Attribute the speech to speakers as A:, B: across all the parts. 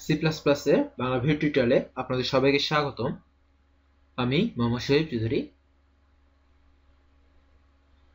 A: C plus প্লাসের Bangla video টিউটোরিয়ালে আপনাদের সবাইকে স্বাগতম। আমি মোহাম্মদ শহীদ চৌধুরী।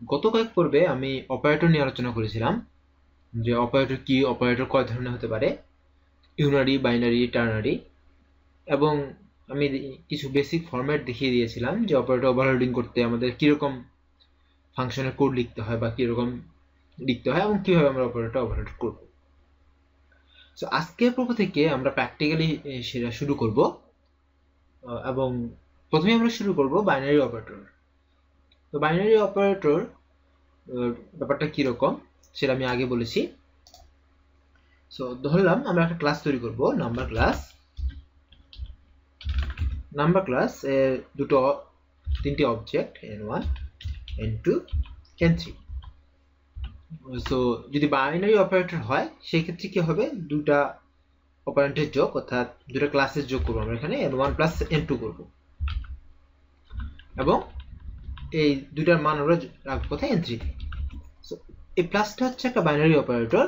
A: গত কয়েক পর্বে আমি অপারেটর নিয়ে আলোচনা করেছিলাম যে অপারেটর কি অপারেটর কয় ধরনের হতে পারে ইউনারি বাইনারি টার্নারি এবং আমি কিছু বেসিক ফরম্যাট দেখিয়ে দিয়েছিলাম যে অপারেটর ওভারলোডিং করতে আমাদের কীরকম ফাংশনের কোড লিখতে হয় বা কীরকম লিখতে হয় এবং কীভাবে আমরা অপারেটর ওভারলোড করব। সো আজকের পর্ব থেকে আমরা প্র্যাকটিক্যালি সেটা শুরু করব। এবং প্রথমে আমরা শুরু করব বাইনারি অপারেটর তো বাইনারি অপারেটর ব্যাপারটা কীরকম, সেটা আমি আগে বলেছি। সো ধরলাম আমরা একটা ক্লাস তৈরি করব নাম্বার ক্লাস নাম্বার ক্লাস দুটো, তিনটি object N one N two N three so যদি বাইনারি অপারেটর হয় সেই ক্ষেত্রে কি হবে? দুটা অপারেন্টের যোগ, অর্থাৎ দুটা ক্লাসের যোগ করব আমরা এখানে N one plus N two করব। এবং এই দুটার মান আমরা রাখব কোথায়? এন থ্রিতে সো এই প্লাসটা হচ্ছে একটা বাইনারি অপারেটর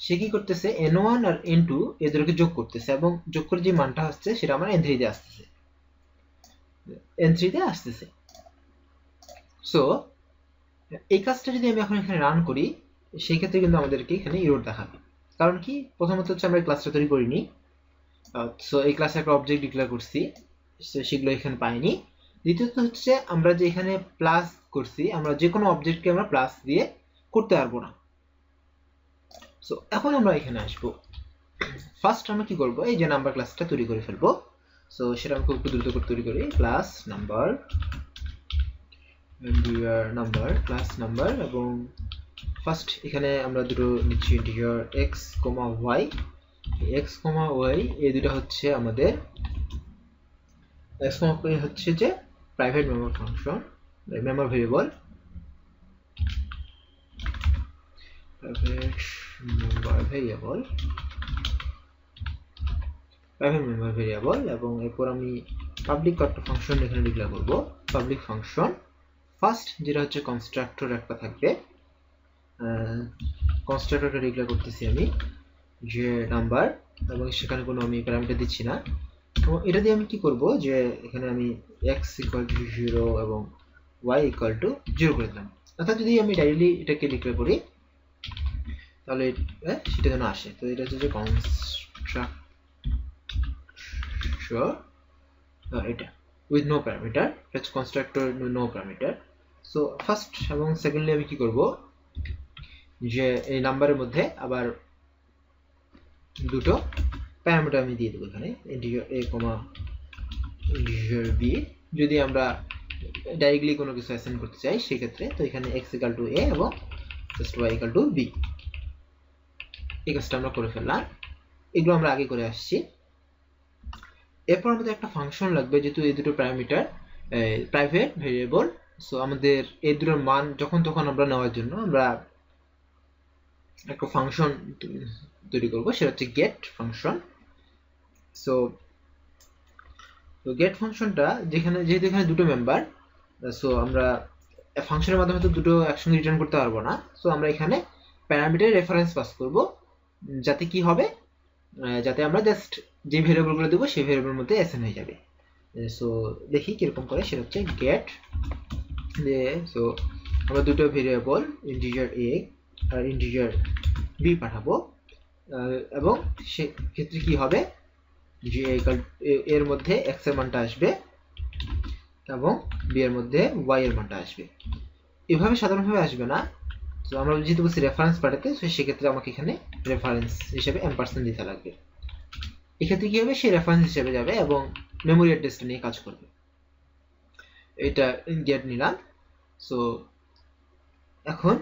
A: সে কি করতেছে? এন ওয়ান আর এন টু এই দুটোকে যোগ করতেছে, এবং যোগ করে যে মানটা আসছে, সেটা আমার এন থ্রিতে আসতেছে। এন থ্রিতে আসতেছে। সো এই কাজটা যদি আমি এখন এখানে রান করি, সেই ক্ষেত্রে কিন্তু আমাদেরকে এখানে ইরোর দেখাবে। কারণ কি? প্রথমত হচ্ছে আমরা ক্লাসটা তৈরি করিনি। সো এই ক্লাসে একটা অবজেক্ট ডিক্লেয়ার করছি সেগুলো এখানে পাইনি। দ্বিতীয়ত হচ্ছে আমরা যে এখানে প্লাস করছি, আমরা যে কোনো অবজেক্টকে আমরা প্লাস দিয়ে করতে পারব না। সো এখন আমরা এখানে আসব। ফার্স্ট আমরা কি করব? এই যে নাম্বার ক্লাসটা তৈরি করে ফেলব। সো সেটা আমি খুব দ্রুত করে তৈরি করি। Class number integer number class number এবং ফার্স্ট এখানে আমরা দুটো নিচ্ছি integer X comma Y X comma Y এই দুটো হচ্ছে আমাদের এক্স কমা ওয়াই হচ্ছে যে private member function member variable private member variable private member variable এবং এরপর আমি পাবলিক একটা ফাংশন এখানে ডিক্লেয়ার করব পাবলিক ফাংশন ফার্স্ট যেটা হচ্ছে কনস্ট্রাক্টর একটা থাকবে কনস্ট্রাক্টরটা ডিক্লেয়ার করতেছি আমি যে নাম্বার এবং সেখানে কোনো আমি প্যারামিটার দিচ্ছি না। তো এটা দিয়ে আমি কি করব? যে এখানে আমি এক্স ইকুয়াল টু জিরো এবং ওয়াই ইকুয়াল টু জিরো করে দিলাম। অর্থাৎ যদি আমি ডাইরেক্টলি এটাকে ডিক্লেয়ার করি তাহলে এ, সেটা যেন আসে। তো এটা হচ্ছে যে কনস্ট্রাক্টর এটা উইথ নো প্যারামিটার এটা হচ্ছে constructor no parameter so first এবং সেকেন্ডলি আমি কি করব? যে এই নাম্বারের মধ্যে আবার দুটো প্যারামিটার আমি দিয়ে দেবো এখানে ইন্টিজার এ বি যদি আমরা ডাইরেক্টলি কোনো কিছু অ্যাসাইন করতে চাই, সেক্ষেত্রে তো এখানে এক্স ইকাল টু এ এবং just Y equal to B এই কাজটা আমরা করে ফেললাম। এগুলো আমরা আগে করে আসছি। এরপর আমাদের একটা ফাংশন লাগবে যেহেতু এই দুটো প্যারামিটার প্রাইভেট ভেরিয়েবল সো আমাদের এই দুটোর মান যখন তখন আমরা নেওয়ার জন্য আমরা একটা ফাংশন তৈরি করব, সেটা হচ্ছে গেট ফাংশন সো তো গেট ফাংশনটা যেখানে, যেহেতু এখানে দুটো মেম্বার সো আমরা ফাংশনের মাধ্যমে তো দুটো একসঙ্গে রিটার্ন করতে পারব না। সো আমরা এখানে প্যারামিটার রেফারেন্স পাস করব, যাতে কি হবে? যাতে আমরা জাস্ট যে ভেরিয়েবলগুলো দেবো, সেই ভেরিয়েবলের মধ্যে অ্যাসাইন হয়ে যাবে। সো দেখি কীরকম করে, সেটা হচ্ছে গেট যে সো আমরা দুটো ভেরিয়েবল ইন্টিজার এ আর ইন্টিজার বি পাঠাবো। এবং সেক্ষেত্রে কি হবে? যে এর মধ্যে এক্সের মানটা আসবে এবং বি এর মধ্যে ওয়াই এর মানটা আসবে। এভাবে সাধারণভাবে আসবে না। তো আমরা যেহেতু বলছি রেফারেন্স পাঠাতে তো সেক্ষেত্রে আমাকে এখানে রেফারেন্স হিসেবে এম পার্সেন্ট দিতে লাগবে। এক্ষেত্রে কি হবে? সেই রেফারেন্স হিসেবে যাবে এবং মেমোরি অ্যাড্রেসটা নিয়ে কাজ করবে। এটা গেট নিলাম। সো এখন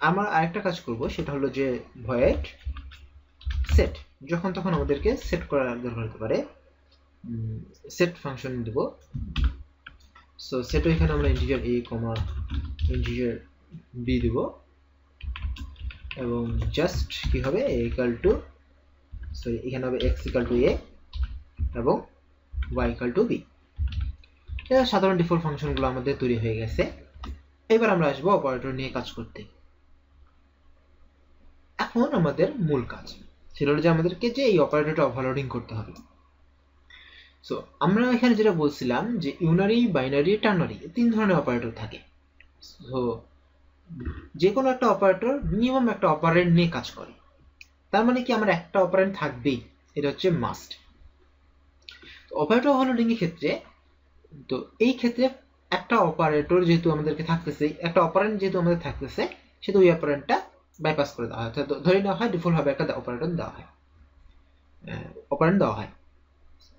A: আমরা আরেকটা কাজ করব, সেটা হলো যে ভয়েড সেট যখন তখন আমাদেরকে সেট করার দরকার হতে পারে। সেট ফাংশন দেব। সো সেটও এখানে আমরা integer A comma integer B দেব। এবং জাস্ট কি হবে? এ ইকাল টু সরি এখানে হবে এক্স ইকাল টু এ এবং ওয়াই ইকাল টু বি সাধারণ ডিফল্ট ফাংশনগুলো আমাদের তৈরি হয়ে গেছে। এবার আমরা আসব অপারেটর নিয়ে কাজ করতে। এখন আমাদের মূল কাজ। হলো যে আমাদেরকে যে এই অপারেটরটা ওভারলোডিং করতে হবে। সো আমরা এখানে যেটা বলছিলাম যে ইউনারি বাইনারি টার্নারি তিন ধরনের অপারেটর থাকে। সো যে কোনো একটা অপারেটর মিনিমাম একটা অপারেন্ট নিয়ে কাজ করে। তার মানে কি আমার একটা অপারেন্ট থাকবেই? এটা হচ্ছে মাস্ট অপারেটর ওভারলোডিং এর ক্ষেত্রে তো এই ক্ষেত্রে একটা অপারেটর যেহেতু আমাদেরকে থাকতেছে, একটা অপারেন্ট যেহেতু আমাদের থাকতেছে, সেহেতু ওই অপারেন্টটা বাইপাস করে দেওয়া হয়। অর্থাৎ ধরে নেওয়া হয় ডিফল্ট ভাবে একটা অপারেটর দেওয়া হয়। অপারেন্ট দেওয়া হয়।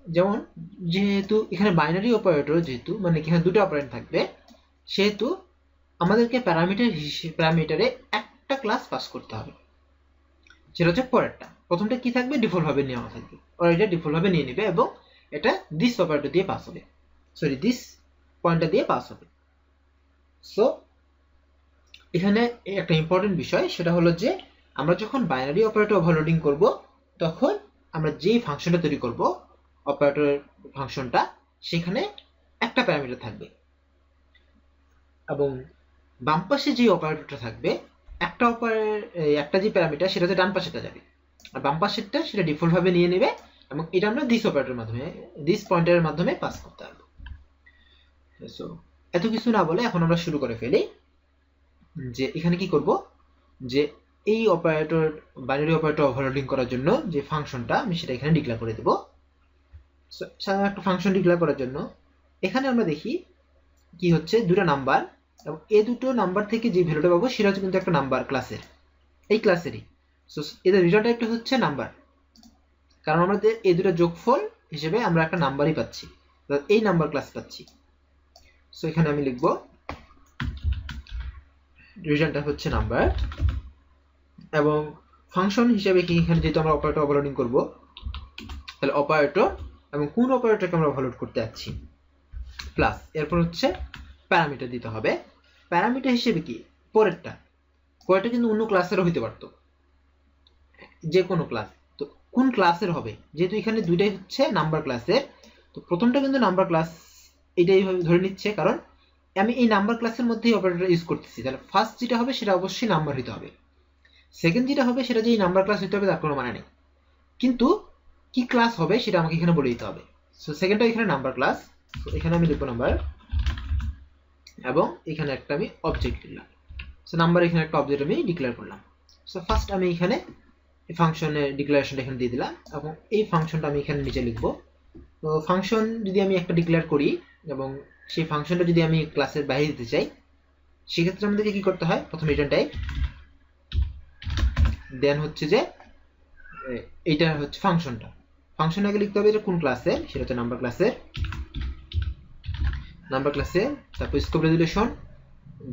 A: যেমন, যেহেতু এখানে বাইনারি অপারেটর যেহেতু মানে এখানে দুটো অপারেন্ট থাকবে, সেহেতু আমাদেরকে প্যারামিটার হিসেবে প্যারামিটারে একটা ক্লাস পাস করতে হবে। সেটা হচ্ছে পরেরটা। প্রথমটা কি থাকবে? ডিফল্ট ভাবে নেওয়া থাকবে। ওরা এটা ডিফল্ট ভাবে নিয়ে নেবে এবং এটা দিস অপারেটর দিয়ে পাস হবে। সরি দিস পয়েন্টটা দিয়ে পাস হবে। সো এখানে একটা ইম্পর্টেন্ট বিষয়, সেটা হলো যে, আমরা যখন বাইনারি অপারেটর ওভারলোডিং করব, তখন আমরা যেই ফাংশনটা তৈরি করব অপারেটর ফাংশনটা, সেখানে একটা প্যারামিটার থাকবে। এবং বাম পাশে যে অপারেটরটা থাকবে, একটা অপারের একটা যে প্যারামিটার সেটা হচ্ছে ডান পাশেটা যাবে। আর বাম পাশেরটা সেটা ডিফল্ট ভাবে নিয়ে নেবে, এবং এটা আমরা দিস অপারেটরের মাধ্যমে দিস পয়েন্টারের মাধ্যমে পাস করতে পারব। সো এত কিছু না বলে এখন আমরা শুরু করে ফেলি যে এখানে কি করব? যে এই অপারেটর বাইনারি অপারেটর ওভারলোডিং করার জন্য যে ফাংশনটা আমি সেটা এখানে ডিক্লেয়ার করে দেব। সাধারণ একটা ফাংশন ডিক্লেয়ার করার জন্য এখানে আমরা দেখি কি হচ্ছে? দুটো নাম্বার এবং এই দুটো নাম্বার থেকে যে ভ্যালুটা পাবো সেটা হচ্ছে কিন্তু একটা নাম্বার ক্লাসের এই ক্লাসেরই সো এদের রিজাল্ট একটা হচ্ছে নাম্বার কারণ আমাদের এই দুটো যোগফল হিসেবে আমরা একটা নাম্বারই পাচ্ছি। এই নাম্বার ক্লাস পাচ্ছি। সো এখানে আমি লিখব রিজাল্টটা হচ্ছে নাম্বার এবং ফাংশন হিসেবে কি এখানে যেহেতু আমরা অপারেটর ওভারলোডিং করব, তাহলে অপারেটর এবং কোন অপারেটরকে আমরা ওভারলোড করতে যাচ্ছি? প্লাস এরপর হচ্ছে প্যারামিটার দিতে হবে। প্যারামিটার হিসেবে কি? পরেরটা। পরেরটা কিন্তু অন্য ক্লাসেরও হইতে পারতো। যে কোনো ক্লাস তো কোন ক্লাসের হবে? যেহেতু এখানে দুইটাই হচ্ছে নাম্বার ক্লাসের তো প্রথমটা কিন্তু নাম্বার ক্লাস এটাই ধরে নিচ্ছে, কারণ আমি এই নাম্বার ক্লাসের মধ্যেই অপারেটর ইউজ করতেছি। তাহলে ফার্স্ট যেটা হবে, সেটা অবশ্যই নাম্বার হইতে হবে। সেকেন্ড যেটা হবে, সেটা যে এই নাম্বার ক্লাস হইতে হবে, তার কোনো মানে নেই। কিন্তু কি ক্লাস হবে, সেটা আমাকে এখানে বলে দিতে হবে। সো সেকেন্ডটা এখানে নাম্বার ক্লাস এখানে আমি লিখব নাম্বার এবং এখানে একটা আমি অবজেক্ট দিলাম সো নাম্বার এখানে একটা অবজেক্ট আমি ডিক্লেয়ার করলাম। সো ফার্স্ট আমি এখানে এই ফাংশনের ডিক্লারেশনটা এখানে দিয়ে দিলাম। এবং এই ফাংশনটা আমি এখানে নিচে লিখব। তো ফাংশন যদি আমি একটা ডিক্লেয়ার করি সেই ফাংশনটা যদি আমি ক্লাসের বাইরে দিতে চাই, সেক্ষেত্রে আমাদেরকে কি করতে হয়? প্রথমে রিটার্ন টাইপ দেন হচ্ছে যে এইটা হচ্ছে ফাংশনটা ফাংশন আগে লিখতে হবে এটা কোন ক্লাসে সেটা হচ্ছে নাম্বার ক্লাসের নাম্বার ক্লাসে তারপর স্কোপ রেজুলেশন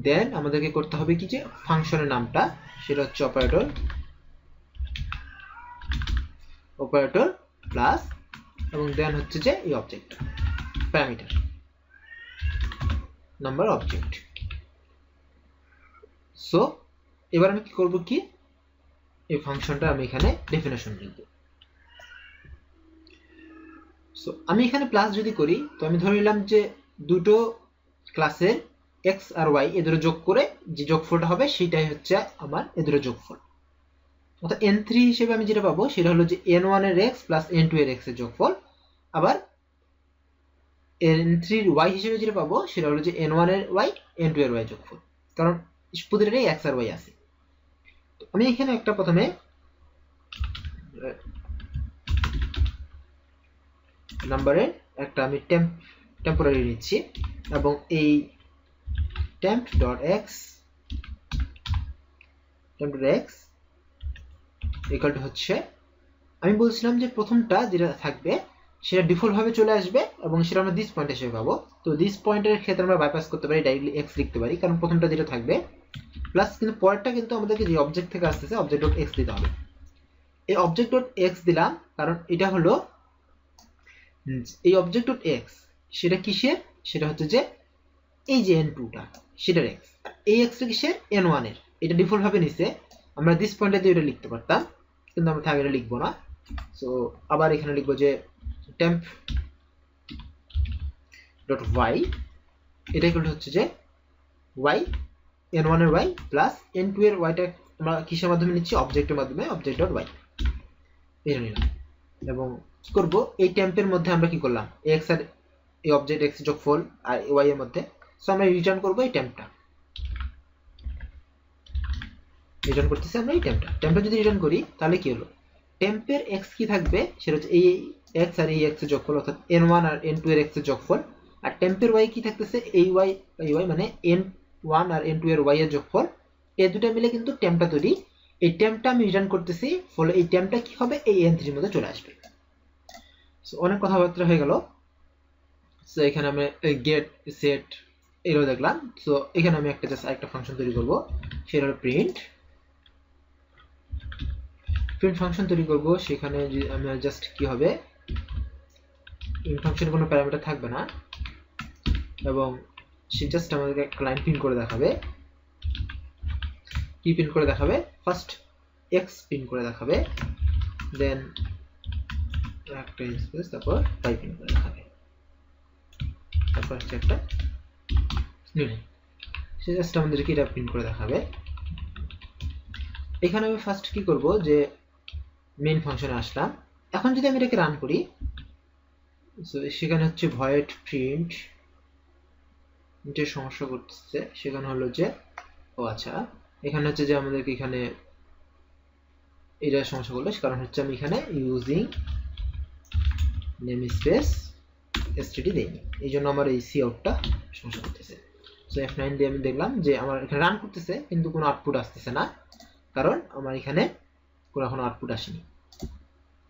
A: দেন আমাদেরকে করতে হবে কি যে ফাংশনের নামটা, সেটা হচ্ছে অপারেটর অপারেটর প্লাস এবং দেন হচ্ছে যে এই object parameter number object so এবার আমি কি করব কি? এই ফাংশনটা আমি এখানে ডেফিনেশন লিখব। সো আমি এখানে প্লাস যদি করি, তো আমি ধরে নিলাম যে দুটো ক্লাসের এক্স আর ওয়াই এ দুটো যোগ করে যে যোগফলটা হবে, সেটাই হচ্ছে আমার এ দুটো যোগফল। অর্থাৎ এন থ্রি হিসেবে আমি যেটা পাবো, সেটা হলো যে এন ওয়ানের এক্স প্লাস এন টু এর এক্সের যোগফল। আবার এন থ্রির ওয়াই হিসেবে যেটা পাবো সেটা হলো যে এন ওয়ানের ওয়াই এন টু এর ওয়াই যোগফল। কারণ প্রতিটাই এক্স আর ওয়াই আছে। আমি এখানে একটা প্রথমে নাম্বারের একটা আমি টেম্প টেম্পোরারি নিচ্ছি এবং এই temp dot X temp dot X two হচ্ছে, আমি বলছিলাম যে প্রথমটা যেটা থাকবে সেটা ডিফল্ট ভাবে চলে আসবে এবং সেটা আমরা দিস পয়েন্ট হিসেবে পাবো। তো দিস পয়েন্টের ক্ষেত্রে আমরা বাইপাস করতে পারি ডাইরেক্টলি এক্স লিখতে পারি, কারণ প্রথমটা যেটা থাকবে প্লাস কিন্তু পরেরটা কিন্তু আমাদেরকে যে অবজেক্ট থেকে আসতেছে অবজেক্ট ডট এক্স দিতে হবে। এই অবজেক্ট ডট এক্স দিলাম, কারণ এটা হলো এই অবজেক্ট ডট এক্স সেটা কিসের? সেটা হচ্ছে যে এই যে এন টুটা সেটার এক্স এই এক্সটা কিসের? এন ওয়ানের এটা ডিফল্ট ভাবে নিছে। আমরা দিস পয়েন্টে দিয়ে এটা লিখতে পারতাম, কিন্তু আমরা থাক এটা লিখব না। সো আবার এখানে লিখব যে টেম্প ডট ওয়াই এটা ইকুয়াল হচ্ছে যে এন ওয়ানের ওয়াই প্লাস এন টু এর ওয়াইটা আমরা কিসের মাধ্যমে নিচ্ছি? অবজেক্টের মাধ্যমে অবজেক্ট ডট ওয়াই এটা নিলাম। এবং কি করব? এই টেম্পের মধ্যে আমরা কি করলাম? এক্স আর এই অবজেক্ট এক্স যোগফল আর ওয়াই এর মধ্যে। সো আমরা রিটার্ন করব এই টেম্পটা রিটার্ন করতেছি আমরা এই টেম্পটা টেম্পটা যদি রিটার্ন করি, তাহলে কি হলো? টেম্পের এক্স কি থাকবে? সেটা হচ্ছে এই এক্স আর এই এক্সের যোগফল, অর্থাৎ এন ওয়ান আর এন টু এর এক্সের যোগফল। আর টেম্পের ওয়াই কি থাকতেছে? এই ওয়াই এই ওয়াই মানে এন ওয়ান আর এন টু এর ওয়াই এর যোগফল। এই দুটো মিলে কিন্তু টেম্পটা তৈরি। এই টেম্পটা আমি রিটার্ন করতেছি, ফলে এই টেম্পটা কি হবে? এই এন থ্রির মধ্যে চলে আসবে। সো অনেক কথাবার্তা হয়ে গেল। সো এখানে আমি গেট সেট এগুলো দেখলাম। সো এখানে আমি একটা জাস্ট আরেকটা ফাংশন তৈরি করব। সেটা হলো প্রিন্ট প্রিন্ট ফাংশন তৈরি করব, সেখানে যে- আমি জাস্ট কি হবে? প্রিন্ট ফাংশনে কোনো প্যারামিটার থাকবে না। এবং সে জাস্ট আমাদেরকে একটা লাইন প্রিন্ট করে দেখাবে। কি প্রিন্ট করে দেখাবে? ফার্স্ট এক্স প্রিন্ট করে দেখাবে। দেন একটা স্পেস তারপর পাই প্রিন্ট করে দেখাবে। তারপর হচ্ছে একটা। সে জাস্ট আমাদেরকে এটা প্রিন্ট করে দেখাবে। এখানে আমি ফার্স্ট কি করব? যে মেইন ফাংশনে আসলাম। এখন যদি আমি এটাকে রান করি, so সেখানে হচ্ছে ভয়েড প্রিন্ট যে সমস্যা করতেছে সেখানে হলো যে, ও আচ্ছা এখানে হচ্ছে যে আমাদেরকে এখানে এটা সমস্যা করল কারণ হচ্ছে আমি এখানে ইউজিং নেম স্পেস এসটিডি দেইনি। এই জন্য আমার এই সি আউটটা সমস্যা করতেছে। সো এফ নাইন দিয়ে আমি দেখলাম যে আমার এখানে রান করতেছে, কিন্তু কোনো আউটপুট আসতেছে না, কারণ আমার এখানে কোনো এখনও আউটপুট আসেনি।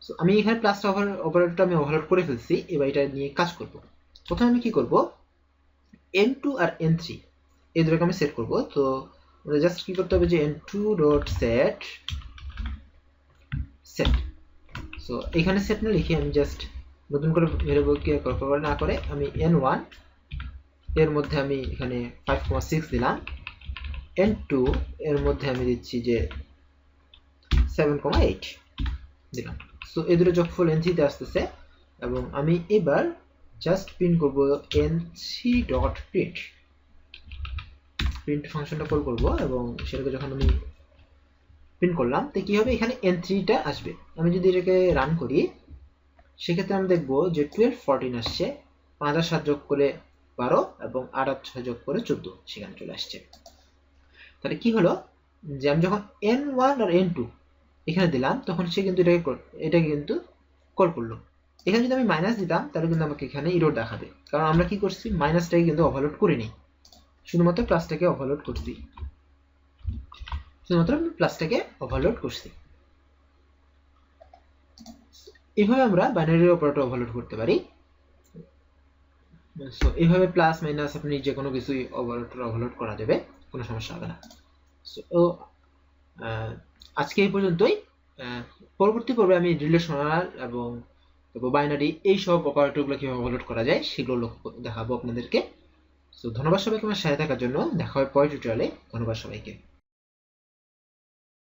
A: সো আমি এখানে প্লাস ওভার অপারেটরটা আমি ওভারলোড করে ফেলছি, এবার এটা নিয়ে কাজ করব। প্রথমে আমি কি করব? এন টু আর এন থ্রি এই দুটোকে আমি সেট করব। তো জাস্ট কি করতে হবে যে N two dot set set so এখানে সেট না লিখে আমি জাস্ট নতুন করে ভেরিয়েবল কে কল না করে আমি এন ওয়ানের মধ্যে আমি এখানে ফাইভ কমা সিক্স দিলাম। এন টু এর মধ্যে আমি দিচ্ছি যে সেভেন কমা এইট দিলাম সো এই দুটো যোগফল এন থ্রিতে আসতেছে, এবং আমি এবার জাস্ট প্রিন্ট করব N three dot print print ফাংশনটা কল করব, এবং সেটাকে যখন আমি প্রিন্ট করলাম, তো কি হবে? এখানে এন থ্রিটা আসবে। আমি যদি এটাকে রান করি, সেক্ষেত্রে আমি দেখব যে টুয়েলভ ফোরটিন আসছে, পাঁচ আর সাত যোগ করে বারো, এবং আট আর ছয় যোগ করে চোদ্দ, সেখানে চলে আসছে। তাহলে কি হলো? যে আমি যখন এন ওয়ান আর এন টু এখানে দিলাম, তখন সে কিন্তু এটাকে এটাকে কিন্তু কল করল। এখানে যদি আমি মাইনাস দিতাম, তাহলে কিন্তু আমাকে এখানে ইরোর দেখাবে। কারণ আমরা কি করছি? মাইনাসটাকে কিন্তু ওভারলোড করিনি। শুধুমাত্র প্লাসটাকে ওভারলোড করছি। শুধুমাত্র আমি প্লাসটাকে ওভারলোড করছি। এভাবে আমরা বাইনারি অপারেটর ওভারলোড করতে পারি। সো এইভাবে প্লাস মাইনাস আপনি যে কোনো কিছুই ওভারলোড ওভারলোড করা যাবে, কোনো সমস্যা হবে না। সো আজকে এই পর্যন্তই। পরবর্তী পর্বে আমি রিলেশনাল এবং বাইনারি এই সব অপারেটরগুলো কীভাবে ওভারলোড করা যায়, সেগুলো লক্ষ্য দেখাবো আপনাদেরকে। তো ধন্যবাদ সবাইকে আমার সাথে থাকার জন্য। দেখা হয় পরের টিউটোরিয়ালে ধন্যবাদ সবাইকে।